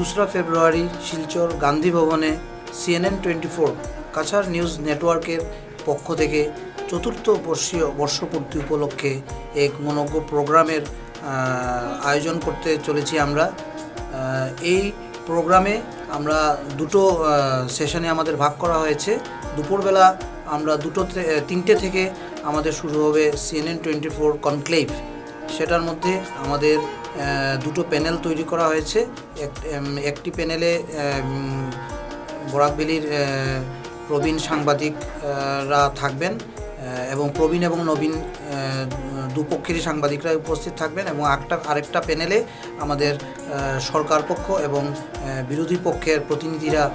দোসরা ফেব্রুয়ারি শিলচর গান্ধী ভবনে CNN twenty four, Cachar news নেটওয়ার্কের পক্ষ থেকে চতুর্থ বর্ষীয় বর্ষপূর্তি উপলক্ষে এক মনজ্ঞ প্রোগ্রামের আয়োজন করতে চলেছি আমরা। এই প্রোগ্রামে আমরা দুটো সেশনে আমাদের ভাগ করা হয়েছে। দুপুরবেলা আমরা দুটো তিনটে থেকে আমাদের শুরু হবে সিএনএন টোয়েন্টি ফোর কনক্লেভ। সেটার মধ্যে আমাদের দুটো প্যানেল তৈরি করা হয়েছে। এক- একটি প্যানেলে বরাকবেলির প্রবীণ সাংবাদিকরা থাকবেন এবং প্রবীণ এবং নবীন দুপক্ষেরই সাংবাদিকরা উপস্থিত থাকবেন এবং একটা আরেকটা প্যানেলে আমাদের সরকার পক্ষ এবং বিরোধী পক্ষের প্রতিনিধিরা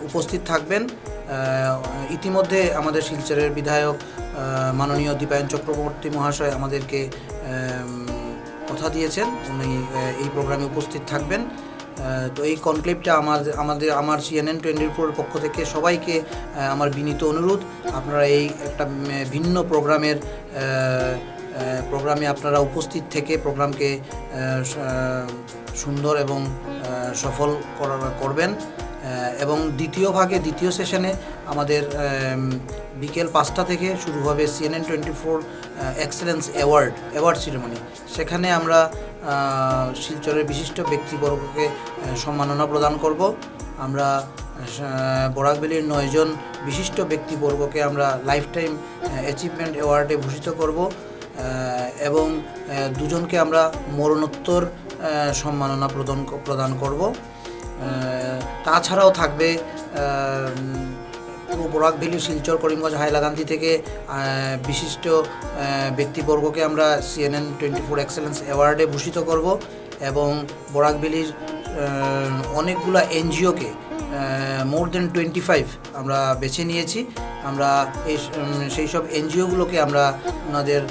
উপস্থিত থাকবেন। ইতিমধ্যে আমাদের শিলচরের বিধায়ক মাননীয় দীপায়ন চক্রবর্তী মহাশয় আমাদেরকে আম, কথা দিয়েছেন। উনি এই প্রোগ্রামে উপস্থিত থাকবেন। তো এই কনক্লেভটা আমার, আমাদের, আমার সিএনএন টোয়েন্টি ফোরের পক্ষ থেকে সবাইকে আমার বিনীত অনুরোধ। আপনারা এই একটা ভিন্ন প্রোগ্রামের প্রোগ্রামে আপনারা উপস্থিত থেকে প্রোগ্রামকে সুন্দর এবং সফল করা- করবেন। এবং দ্বিতীয় ভাগে, দ্বিতীয় সেশনে আমাদের বিকেল পাঁচটা থেকে শুরু হবে CNN twenty four excellence award award ceremony সেখানে আমরা শিলচরের বিশিষ্ট ব্যক্তিবর্গকে সম্মাননা প্রদান করব। আমরা বরাকবেলির নয়জন বিশিষ্ট ব্যক্তিবর্গকে আমরা লাইফ টাইম অ্যাচিভমেন্ট অ্যাওয়ার্ডে ভূষিত করব। এবং দুজনকে আমরা মরণোত্তর সম্মাননা প্রদান প্রদান করব। তাছাড়াও থাকবে আহ, বরাক বরাকভ্যালি শিলচর করিমগঞ্জ হাইলাকান্দি থেকে বিশিষ্ট ব্যক্তিবর্গকে আমরা সিএনএন টোয়েন্টি ফোর এক্সেলেন্স অ্যাওয়ার্ডে ভূষিত করব এবং বরাকভ্যালির আহ, অনেকগুলো এনজিওকে মোর দেন টোয়েন্টি ফাইভ আমরা বেছে নিয়েছি। আমরা এই সেই সব এনজিওগুলোকে আমরা ওনাদের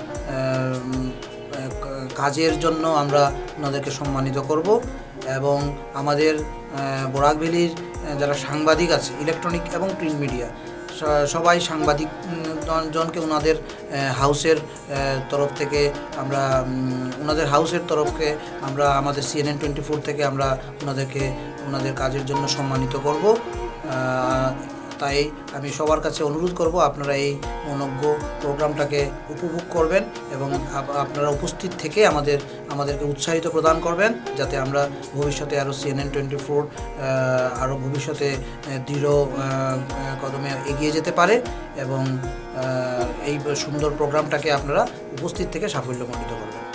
কাজের জন্য আমরা ওনাদেরকে সম্মানিত করব এবং আমাদের আহ, যারা সাংবাদিক আছে ইলেকট্রনিক এবং প্রিন্ট মিডিয়া সবাই সাংবাদিক জনকে ওনাদের হাউসের তরফ থেকে আমরা ওনাদের হাউসের তরফকে আমরা আমাদের সিএনএন টোয়েন্টি ফোর থেকে আমরা ওনাদেরকে ওনাদের কাজের জন্য সম্মানিত করব। তাই আমি সবার কাছে অনুরোধ করব আপনারা এই মনজ্ঞ প্রোগ্রামটাকে উপভোগ করবেন এবং আপনারা উপস্থিত থেকে আমাদের, আমাদেরকে উৎসাহিত প্রদান করবেন যাতে আমরা ভবিষ্যতে আরও সিএনএন টোয়েন্টি ফোর আরও ভবিষ্যতে দৃঢ় কদমে এগিয়ে যেতে পারে এবং এই সুন্দর প্রোগ্রামটাকে আপনারা উপস্থিত থেকে সাফল্যমণ্ডিত করবেন।